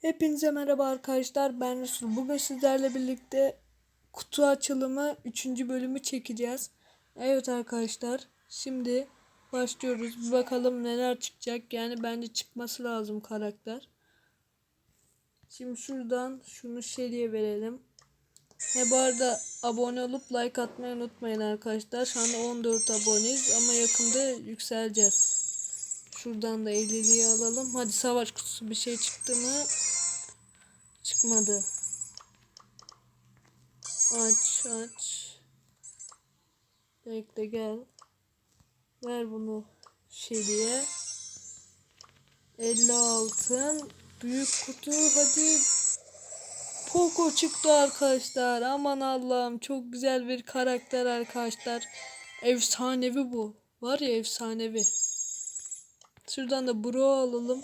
Hepinize merhaba arkadaşlar. Ben Resul. Bugün sizlerle birlikte kutu açılımı 3. bölümü çekeceğiz. Evet arkadaşlar. Şimdi başlıyoruz. Bir bakalım neler çıkacak. Yani bence çıkması lazım karakter. Şimdi şuradan şunu Shelly'e verelim. He bu arada abone olup like atmayı unutmayın arkadaşlar. Şu anda 14 aboneyiz ama yakında yükseleceğiz. Şuradan da 50'liği alalım. Hadi savaş kutusu bir şey çıktı mı? Çıkmadı. Aç aç. Bekle gel. Ver bunu Şeli'ye. 50 altın. Büyük kutu hadi. Poco çıktı arkadaşlar. Aman Allah'ım çok güzel bir karakter arkadaşlar. Efsanevi bu. Var ya efsanevi. Şuradan da Bro alalım.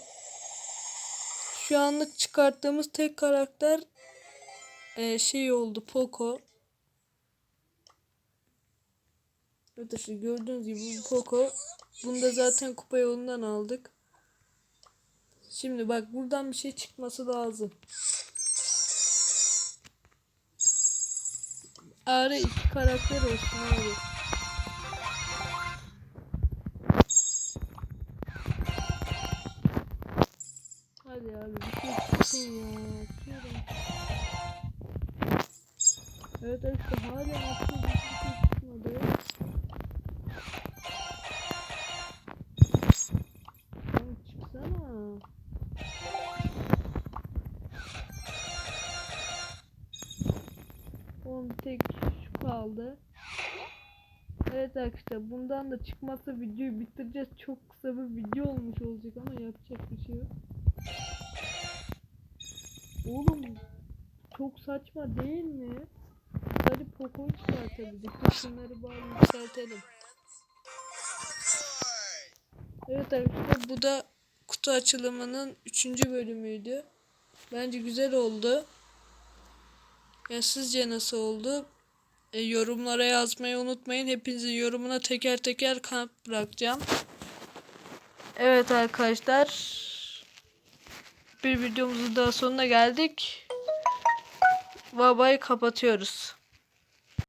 Şu anlık çıkarttığımız tek karakter e, şey oldu Poco. Arkadaşlar gördüğünüz gibi bu Poco. Bunu da zaten kupa yolundan aldık. Şimdi bak buradan bir şey çıkması lazım. Ara iki karakter olsun abi. Şey. Evet işte hala atıyor bir şey çıkmadı. Lan çıksana. Oğlum tek şu kaldı. Evet arkadaşlar bundan da çıkmazsa videoyu bitireceğiz. Çok kısa bir video olmuş olacak ama yapacak bir şey yok. Oğlum çok saçma değil mi? Hadi Poco'yu çıkartabildik. Şunları bari yükseltelim. Evet arkadaşlar bu da kutu açılımının 3. bölümüydü. Bence güzel oldu. Ya sizce nasıl oldu? E, yorumlara yazmayı unutmayın. Hepinizin yorumuna teker teker kalp bırakacağım. Evet arkadaşlar. Bir videomuzun daha sonuna geldik. Babayı kapatıyoruz.